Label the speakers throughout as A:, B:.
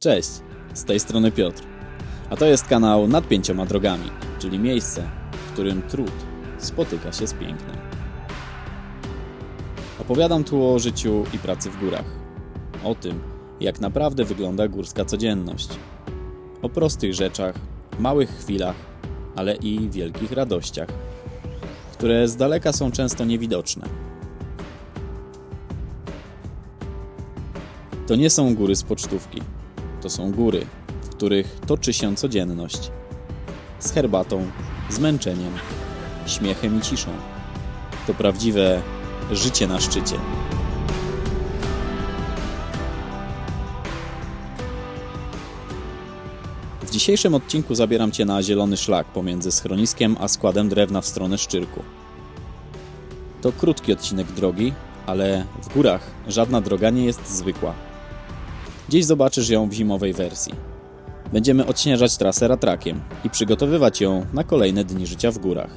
A: Cześć, z tej strony Piotr. A to jest kanał Nad Pięcioma Drogami, czyli miejsce, w którym trud spotyka się z pięknem. Opowiadam tu o życiu i pracy w górach. O tym, jak naprawdę wygląda górska codzienność. O prostych rzeczach, małych chwilach, ale i wielkich radościach, które z daleka są często niewidoczne. To nie są góry z pocztówki. To są góry, w których toczy się codzienność. Z herbatą, zmęczeniem, śmiechem i ciszą. To prawdziwe życie na szczycie. W dzisiejszym odcinku zabieram Cię na zielony szlak pomiędzy schroniskiem a składem drewna w stronę Szczyrku. To krótki odcinek drogi, ale w górach żadna droga nie jest zwykła. Dziś zobaczysz ją w zimowej wersji. Będziemy odśnieżać trasę ratrakiem i przygotowywać ją na kolejne dni życia w górach.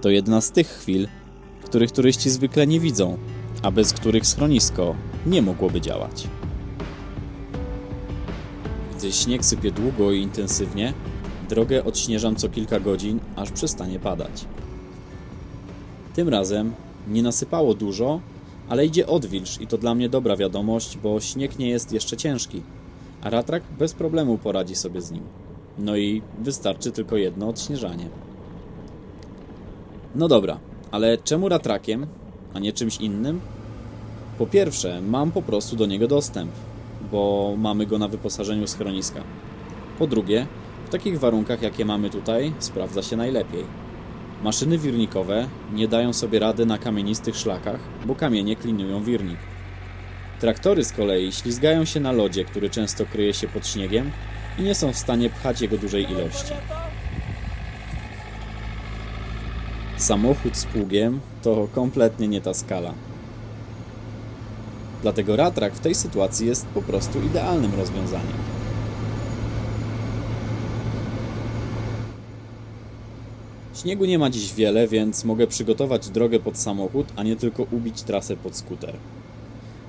A: To jedna z tych chwil, których turyści zwykle nie widzą, a bez których schronisko nie mogłoby działać. Gdy śnieg sypie długo i intensywnie, drogę odśnieżam co kilka godzin, aż przestanie padać. Tym razem nie nasypało dużo, ale idzie odwilż i to dla mnie dobra wiadomość, bo śnieg nie jest jeszcze ciężki, a ratrak bez problemu poradzi sobie z nim. No i wystarczy tylko jedno odśnieżanie. No dobra, ale czemu ratrakiem, a nie czymś innym? Po pierwsze, mam po prostu do niego dostęp, bo mamy go na wyposażeniu schroniska. Po drugie, w takich warunkach, jakie mamy tutaj, sprawdza się najlepiej. Maszyny wirnikowe nie dają sobie rady na kamienistych szlakach, bo kamienie klinują wirnik. Traktory z kolei ślizgają się na lodzie, który często kryje się pod śniegiem i nie są w stanie pchać jego dużej ilości. Samochód z pługiem to kompletnie nie ta skala. Dlatego ratrak w tej sytuacji jest po prostu idealnym rozwiązaniem. Śniegu nie ma dziś wiele, więc mogę przygotować drogę pod samochód, a nie tylko ubić trasę pod skuter.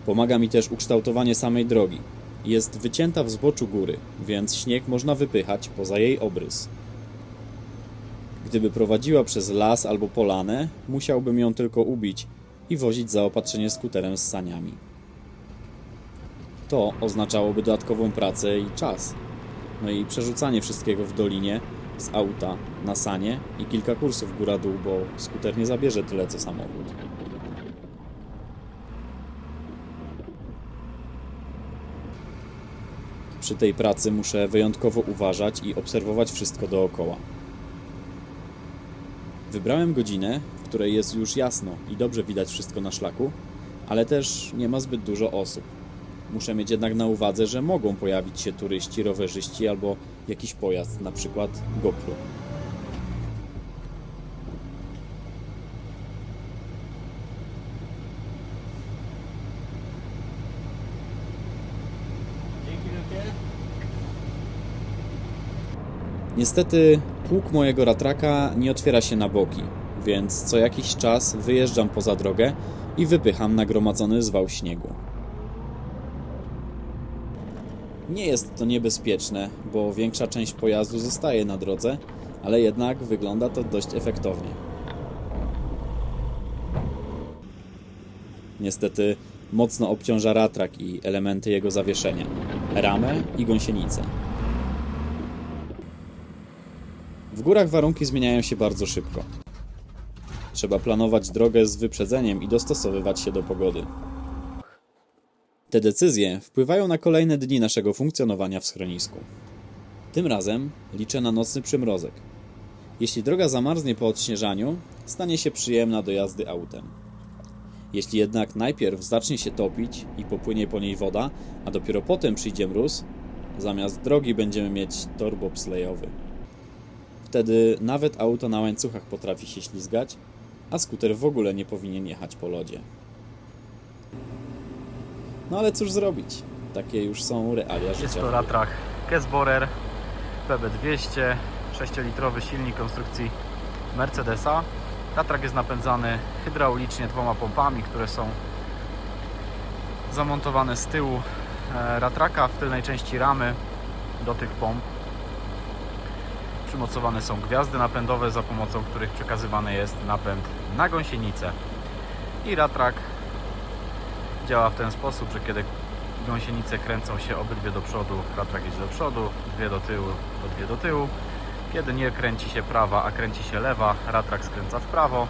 A: Pomaga mi też ukształtowanie samej drogi. Jest wycięta w zboczu góry, więc śnieg można wypychać poza jej obrys. Gdyby prowadziła przez las albo polanę, musiałbym ją tylko ubić i wozić zaopatrzenie skuterem z saniami. To oznaczałoby dodatkową pracę i czas. No i przerzucanie wszystkiego w dolinie z auta na sanie i kilka kursów góra-dół, bo skuter nie zabierze tyle co samochód. Przy tej pracy muszę wyjątkowo uważać i obserwować wszystko dookoła. Wybrałem godzinę, w której jest już jasno i dobrze widać wszystko na szlaku, ale też nie ma zbyt dużo osób. Muszę mieć jednak na uwadze, że mogą pojawić się turyści, rowerzyści albo jakiś pojazd, na przykład GoPro. Niestety pług mojego ratraka nie otwiera się na boki, więc co jakiś czas wyjeżdżam poza drogę i wypycham nagromadzony zwał śniegu. Nie jest to niebezpieczne, bo większa część pojazdu zostaje na drodze, ale jednak wygląda to dość efektownie. Niestety mocno obciąża ratrak i elementy jego zawieszenia, ramę i gąsienicę. W górach warunki zmieniają się bardzo szybko. Trzeba planować drogę z wyprzedzeniem i dostosowywać się do pogody. Te decyzje wpływają na kolejne dni naszego funkcjonowania w schronisku. Tym razem liczę na nocny przymrozek. Jeśli droga zamarznie po odśnieżaniu, stanie się przyjemna do jazdy autem. Jeśli jednak najpierw zacznie się topić i popłynie po niej woda, a dopiero potem przyjdzie mróz, zamiast drogi będziemy mieć tor bobslejowy. Wtedy nawet auto na łańcuchach potrafi się ślizgać, a skuter w ogóle nie powinien jechać po lodzie. No ale cóż zrobić? Takie już są realia
B: Jest
A: życia.
B: to Ratrak Kesborer PB200, 6-litrowy silnik konstrukcji Mercedesa. Ratrak jest napędzany hydraulicznie dwoma pompami, które są zamontowane z tyłu e, ratraka w tylnej części ramy do tych pomp przymocowane są gwiazdy napędowe, za pomocą których przekazywany jest napęd na gąsienicę. I ratrak działa w ten sposób, że kiedy gąsienice kręcą się obydwie do przodu, ratrak idzie do przodu, dwie do tyłu, to dwie do tyłu. Kiedy nie kręci się prawa, a kręci się lewa, ratrak skręca w prawo.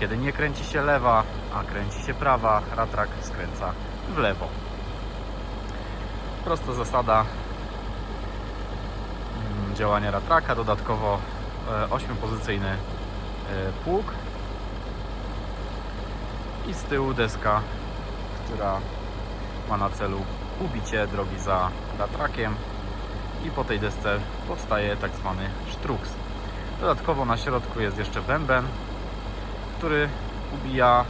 B: Kiedy nie kręci się lewa, a kręci się prawa, ratrak skręca w lewo. Prosta zasada mm, działania ratraka. Dodatkowo e, ośmiopozycyjny e, pług i z tyłu deska, która ma na celu ubicie drogi za ratrakiem i po tej desce powstaje tak zwany sztruks. Dodatkowo na środku jest jeszcze bęben, który ubija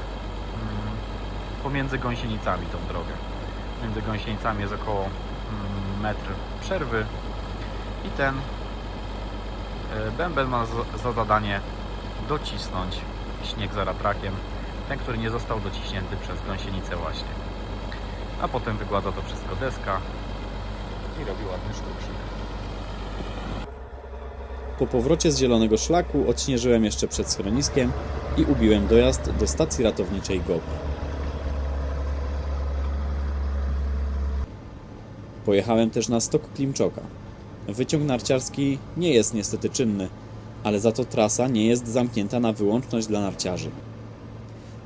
B: mm, pomiędzy gąsienicami tą drogę. Między gąsienicami jest około mm, metr przerwy i ten e, bęben ma za- za zadanie docisnąć śnieg za ratrakiem, ten, który nie został dociśnięty przez gąsienicę właśnie. A potem wygładza to wszystko deska i robi ładny sztucznik.
A: Po powrocie z zielonego szlaku odśnieżyłem jeszcze przed schroniskiem i ubiłem dojazd do stacji ratowniczej GOP. Pojechałem też na stok Klimczoka. Wyciąg narciarski nie jest niestety czynny, ale za to trasa nie jest zamknięta na wyłączność dla narciarzy.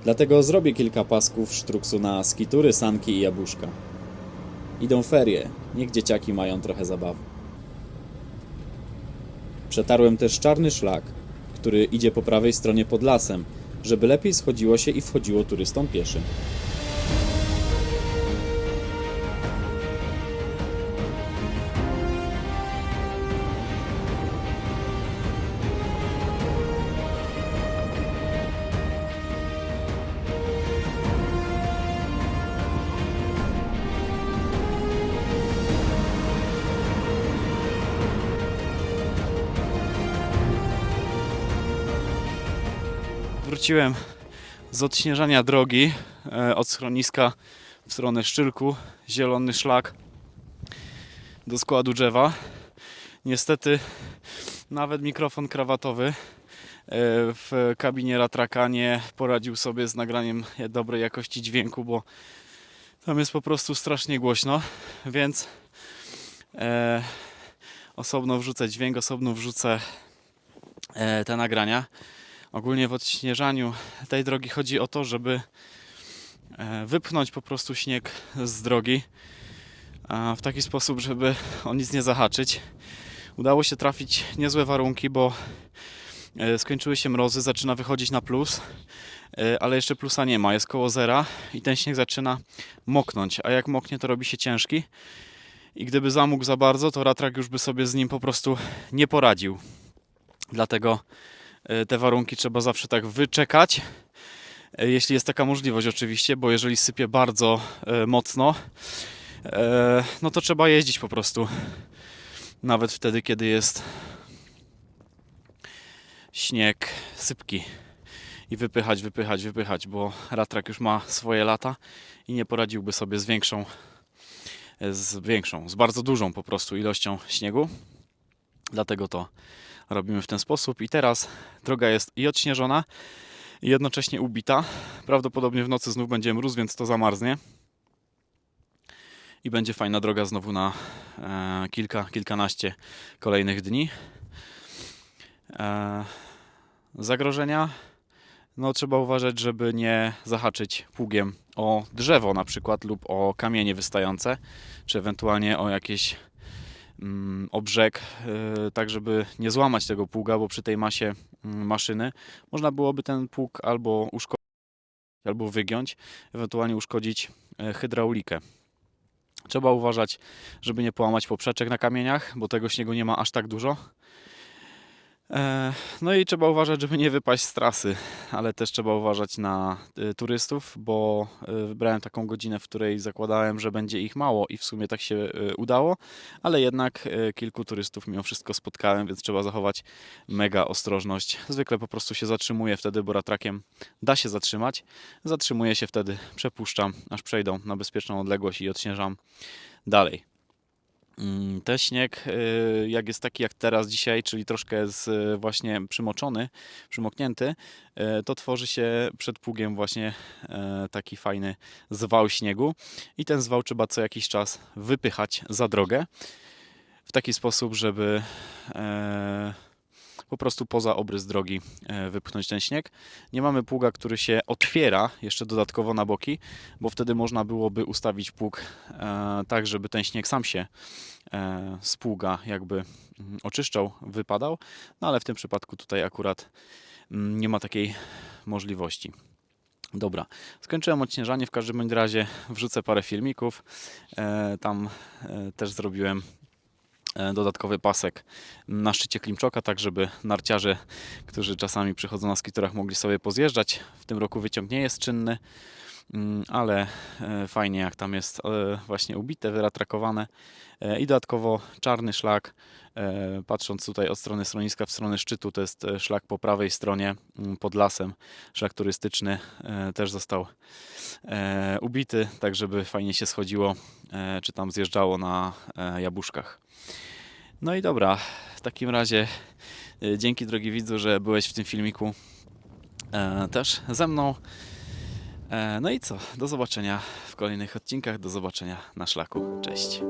A: Dlatego zrobię kilka pasków sztruksu na skitury, sanki i jabłuszka. Idą ferie, niech dzieciaki mają trochę zabawy. Przetarłem też czarny szlak, który idzie po prawej stronie pod lasem, żeby lepiej schodziło się i wchodziło turystom pieszym. Wróciłem z odśnieżania drogi e, od schroniska w stronę Szczylku, zielony szlak do składu drzewa. Niestety nawet mikrofon krawatowy e, w kabinie ratraka nie poradził sobie z nagraniem dobrej jakości dźwięku, bo tam jest po prostu strasznie głośno, więc e, osobno wrzucę dźwięk, osobno wrzucę e, te nagrania. Ogólnie w odśnieżaniu tej drogi chodzi o to, żeby e, wypchnąć po prostu śnieg z drogi w taki sposób, żeby o nic nie zahaczyć. Udało się trafić niezłe warunki, bo e, skończyły się mrozy, zaczyna wychodzić na plus, e, ale jeszcze plusa nie ma, jest koło zera i ten śnieg zaczyna moknąć, a jak moknie to robi się ciężki i gdyby zamógł za bardzo, to ratrak już by sobie z nim po prostu nie poradził. Dlatego te warunki trzeba zawsze tak wyczekać. E, Jeśli jest taka możliwość, oczywiście, bo jeżeli sypie bardzo e, mocno, e, no to trzeba jeździć po prostu. Nawet wtedy, kiedy jest śnieg sypki. I wypychać, wypychać, wypychać, bo ratrak już ma swoje lata i nie poradziłby sobie z większą, e, z większą, z bardzo dużą po prostu ilością śniegu. Dlatego to robimy w ten sposób. I teraz droga jest i odśnieżona, i jednocześnie ubita. Prawdopodobnie w nocy znów będzie mróz, więc to zamarznie. I będzie fajna droga znowu na e, kilka, kilkanaście kolejnych dni. E, zagrożenia. No, trzeba uważać, żeby nie zahaczyć pługiem o drzewo na przykład lub o kamienie wystające, czy ewentualnie o jakieś o brzeg, y, tak żeby nie złamać tego pługa, bo przy tej masie mm, maszyny można byłoby ten pług albo uszkodzić, albo wygiąć, ewentualnie uszkodzić e, hydraulikę. Trzeba uważać, żeby nie połamać poprzeczek na kamieniach, bo tego śniegu nie ma aż tak dużo. E, No i trzeba uważać, żeby nie wypaść z trasy, ale też trzeba uważać na y, turystów, bo y, wybrałem taką godzinę, w której zakładałem, że będzie ich mało i w sumie tak się udało, ale jednak kilku turystów mimo wszystko spotkałem, więc trzeba zachować mega ostrożność. Zwykle po prostu się zatrzymuję wtedy, bo ratrakiem da się zatrzymać. Zatrzymuję się wtedy, przepuszczam, aż przejdą na bezpieczną odległość i odśnieżam dalej. Mm, Ten śnieg, y, jak jest taki jak teraz dzisiaj, czyli troszkę jest y, właśnie przymoczony, przymoknięty, y, to tworzy się przed pługiem właśnie taki fajny zwał śniegu i ten zwał trzeba co jakiś czas wypychać za drogę w taki sposób, żeby po prostu poza obrys drogi e, wypchnąć ten śnieg. Nie mamy pługa, który się otwiera jeszcze dodatkowo na boki, bo wtedy można byłoby ustawić pług e, tak, żeby ten śnieg sam się e, z pługa jakby mm, oczyszczał, wypadał, no ale w tym przypadku tutaj akurat mm, nie ma takiej możliwości. Dobra, skończyłem odśnieżanie, w każdym razie wrzucę parę filmików. Tam też zrobiłem dodatkowy pasek na szczycie Klimczoka, tak żeby narciarze, którzy czasami przychodzą na skiturach, mogli sobie pozjeżdżać. W tym roku wyciąg nie jest czynny, ale e, fajnie jak tam jest e, właśnie ubite, wyratrakowane E, i dodatkowo czarny szlak. Patrząc tutaj od strony schroniska w stronę szczytu, to jest szlak po prawej stronie mm, pod lasem. Szlak turystyczny też został ubity, tak żeby fajnie się schodziło, czy tam zjeżdżało na jabłuszkach. No i dobra, w takim razie dzięki drogi widzu, że byłeś w tym filmiku też ze mną. E, No i co? Do zobaczenia w kolejnych odcinkach. Do zobaczenia na szlaku. Cześć.